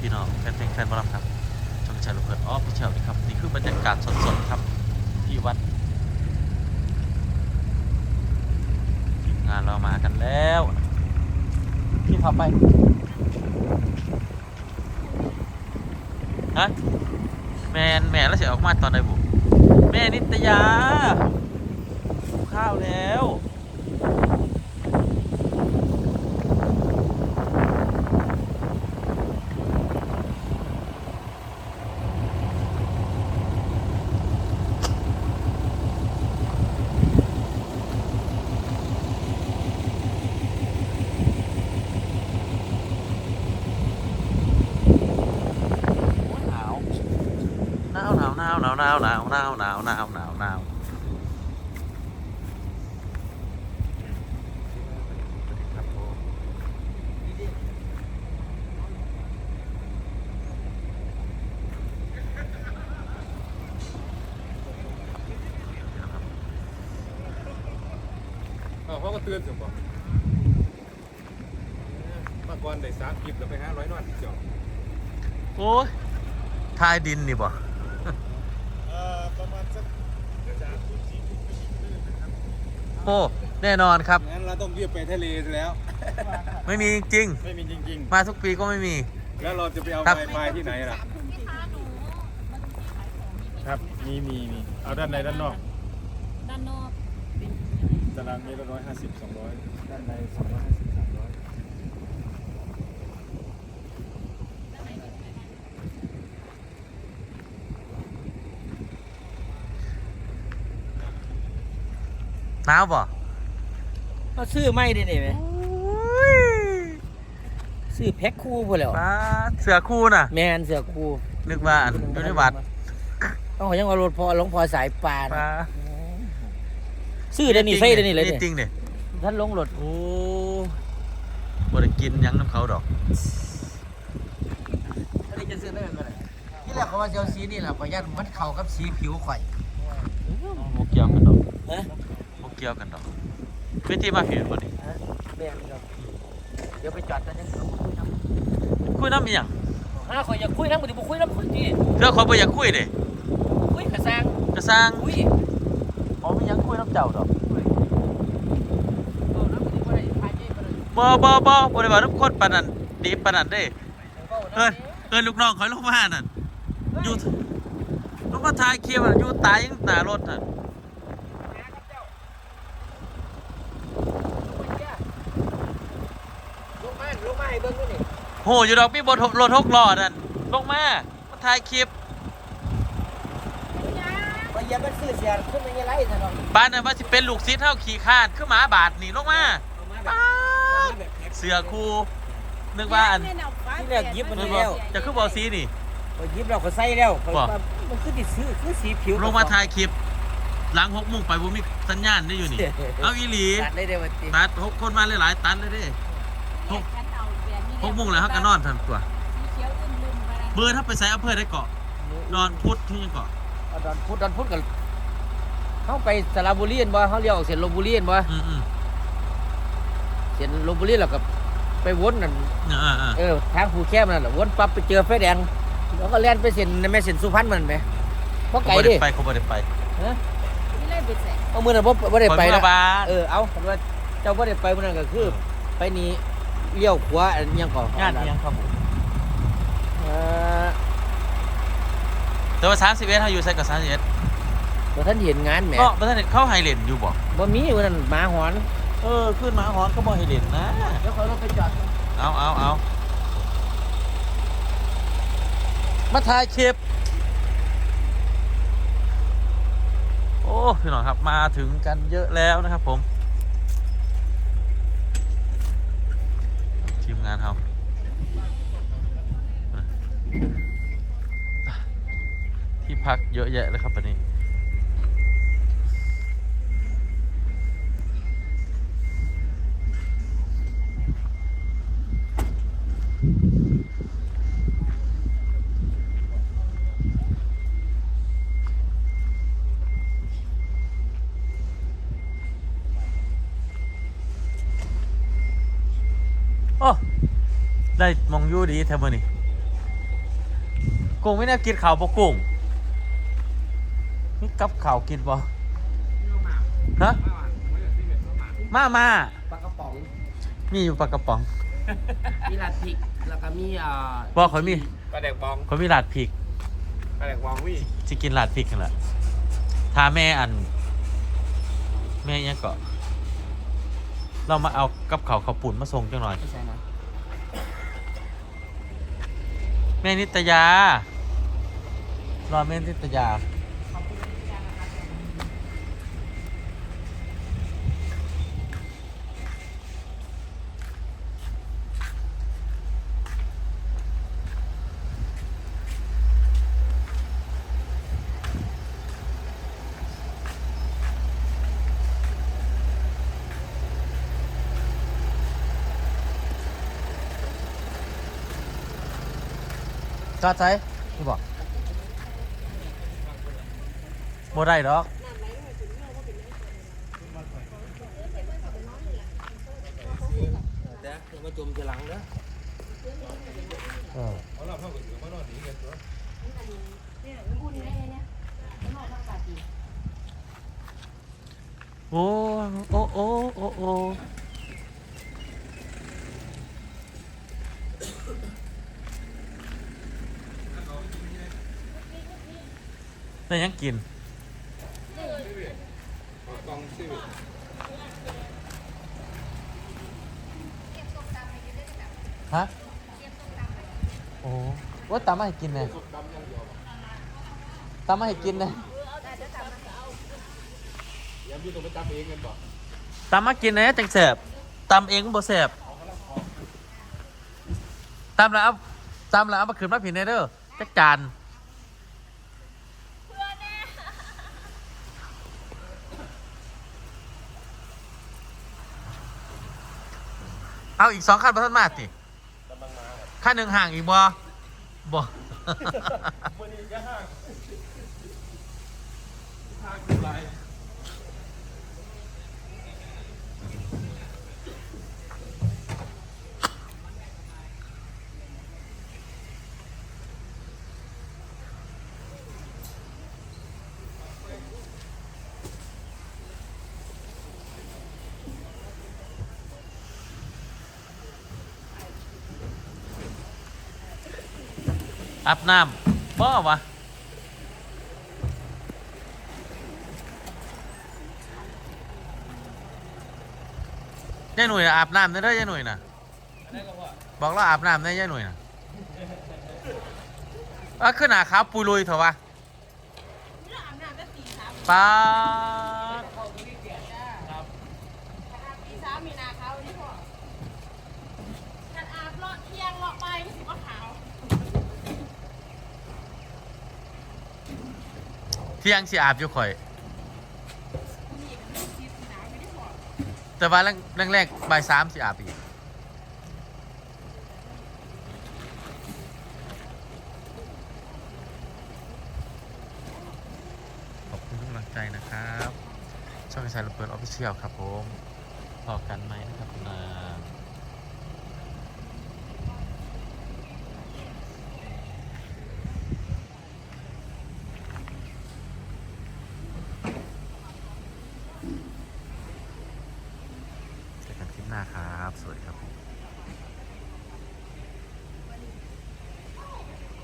พี่น้องแฟนเพลงแฟนบอลครับช่องชายลูกเพิดออฟฟิเชียลนะครับนี่คือบรรยากาศสดๆครับที่วัดทีมงานเรามากันแล้วพี่ขับไปฮะแมนแมนแล้วเสียออกมาตอนไหนบุแม่นิตยาหิวข้าวแล้ว หนาวหนาวหนาวหนาวหนาวหนาวหนาวเขาก็เตือนถึงบ่มาก่อนได้สามกิบแล้วไปห้าร้อยนอนที่อโอ้ยทายดินนี่บ่ สักสามคลิปสี่คลิปนะครับโอ้แน่นอนครับ งั้นเราต้องเรียบไปทะเลซะแล้ว ไม่มีจริง ไม่มีจริงๆมาทุกปีก็ไม่มี ๆ แล้วเราจะไปเอาครับ ไฟไฟที่ไหนล่ะครับ มีมีมีเอาด้านในด้านนอกด้านนอกตารางเมตรละร้อยห้าสิบสองร้อยด้านในสองร้อยห้าสิบสามร้อย หนาวบ่เขาซื้อไม่ได้นี่ไหมซื้อแพ็คคู่พอแล้วป้าเสือคู่น่ะ แมนเสือคู่นึกว่าอันอยู่ในวัดต้องขอยังว่ารถพอหลวงพอสายปานป้าซื้อได้นี่ใส่ได้นี่เลยนี่เนี่ยจริงเนี่ยท่านลงรถโอ้บ่ได้กินหยังน้ำเขาดอกอันนี้จะซื้อได้ไหมที่แรกเขาว่าจะเอาสีนี่แหละขอยันมันเข้ากับสีผิวข่อยโมเกี่ยวกันดอกฮะโม เกี่ยวกันดอกวิธีมาผิดบ่นี่แม่นครับเดี๋ยวไปจอดกันยังคุยน้คุยน้ำอีหยังำห้าข่อยอยากคุยน้ำมันจะบุคุยน้ำคนที่เรื่องคนบ่อยากคุยเด้คุยกระซังกระสร้างคุยอ๋อไม่ยังคุยน้ำเจ้าดอกเออน้ำมันจะบ่ได้พายเย่ไปเลยบ่บ่บ่บ่ได้ว่าทุกคนปานนั้นดีปานนั้นเด้ เว้าเอิ้นน้ำเอิ้นลูกน้องคอยลงมานั่นอยู่ลงมาถ่ายคลิปอะอยู่ตายยังหน้ารถน่ะ ลงมาลงมา ให้เบิ่งด้วยนี่โหอยู่ดอกมีบ่รถหกล้อนั่นลงมามาถ่ายคลิปว่าอย่ามันซื้อเสียขึ้นมาอย่างไรซะเนาะบ้านนั้นว่าสิเป็นลูกศิษย์เฮาขี่คร้านคือหมาบาดนี่ลงมาเอามาแบบป๊าเอาดมาแบบแพ็คเสือครูนึกว่าอันที่แรกยิบมันนึนี่กว่าแล้วจะคือบอซีนี่พอยิบเราก็ใส่แล้วข้อยบ่ว่ามันคือดิซื้อคือสีผิวลงมาถ่ายคลิป หลังหกโมงไปบ่มีสัญญาณได้อยู่นี่ เอาอีหลีตัดเลยเด้อวันติตัดหกคนมาหลายๆตัดเลยเด้หก โมงแล้วเขาก็นอนทันตัว สีเขียวอึมลืมไปแล้วเบอร์ถ้าไปใส่อำเภอได้เกาะนอนพุทธที่ยังเกาะเอาดอนพุธดอนพุธกันเข้าไปสระบุรีเห็นบ่เขาเรียกออกเส้นลพบุรีเห็นบ่อืมอืมเส้นลพบุรีแล้วก็ไปวนนั่นเออเออเออทางภูแคบนั่นแหละวนปั๊บไปเจอไฟแดงแล้วก็แล่นไปเส้นแม่เส้นสุพรรณมันไหมเพราะไกลเขาบ่ดิได้ไปเขาบ่ได้ไปฮะนี่เลยไปใส่เอามือน่ะบ่บ่ได้ไปคอยนะเมื่อวาน เออ เอาคันว่าเจ้าบ่ได้ไปมื้อนั้นก็คือ ไปนี่ เลี้ยวขวาอันยังก่อนงานอิหยังครับผมเออแต่ว่า31เฮาอยู่ใส่กับ31บ่ทันเห็นงานแหมก็บ่ทันได้เข้าไฮเลนอยู่บ่บ่มีมื้อนั้นหมาหอนเออขึ้นมาหอนก็บ่ไฮเลนนะ เดี๋ยวขอรถไปจอดเอาเอาเอามาถ่ายคลิปโอ้พี่น้องครับมาถึงกันเยอะแล้วนะครับผมทีมงานเรา ที่พักเยอะแยะเลยครับวันนี้โอ้ได้มองอยูดีแทบนี่ กุ้งไม่ได้กินข้าวปะกุ้งนี่กับข้าวกินปะฮะมามาปลากระป๋อง มีอยู่ปลากระป๋อง มีลาดพริกแล้วก็มีอ่าบอกเขามีปลาแดกบองเขามีลาดพริกปลาแดกบองวี่จะกินลาดพริกกันแหละถ้าแม่อัน แม่ยังก็เรามาเอากับเขาวข้าวปุ่นมาส่งจังหน่อย ไม่ใช่นะ แม่นิตยา รอแม่นิตยาจอดใช้นี่บอก บ่ได้ดอกเดี๋ยวเดี๋ยวมาจมทีหลังเด้อเออเอาล่ะพ่อก็ถือมานอนหนีกันตัวโอ้โอ้โอ้โอ้โอ้ได้ยังกินกองซิว ฮะโอ้ว่าตามมาให้กินเลยตามมาให้กินเลยยังพี่ต้องไปจับเองกันบ่ตามมากินเลยจังแสบตามเองบ่แสบตามแล้วเอาตามแล้วเอามาคืนมาผิดในเด้อจักจาน เอาอีกสองขั้นประทันมาสิกำลังมาครับขั้นหนึ่งห่างอีกบ่บ่วันนี้ก็ห้างห้างคือไร อาบน้ำบ่วะยายหนุ่ยน่ะอาบน้ำได้เด้อยายหนุ่ยน่ะบอกเราอาบน้ำได้ยายหนุ่ยน่ะว่าขึ้นหนาขาวปุยลุยเถอะวะป้าด ปีสามมีนาเขาที่พ่อกันอาบเลาะเที่ยงเลาะไปไม่สิว่าขาว เที่ยงสิอาบอยู่ข่อย แต่ว่าแรกแรกๆบ่ายสามสิอาบอีกขอบคุณทุกกำลังใจนะครับ ช่องไอชายระเบิดออฟฟิเชียลครับผมพอกันไหมนะครับนะ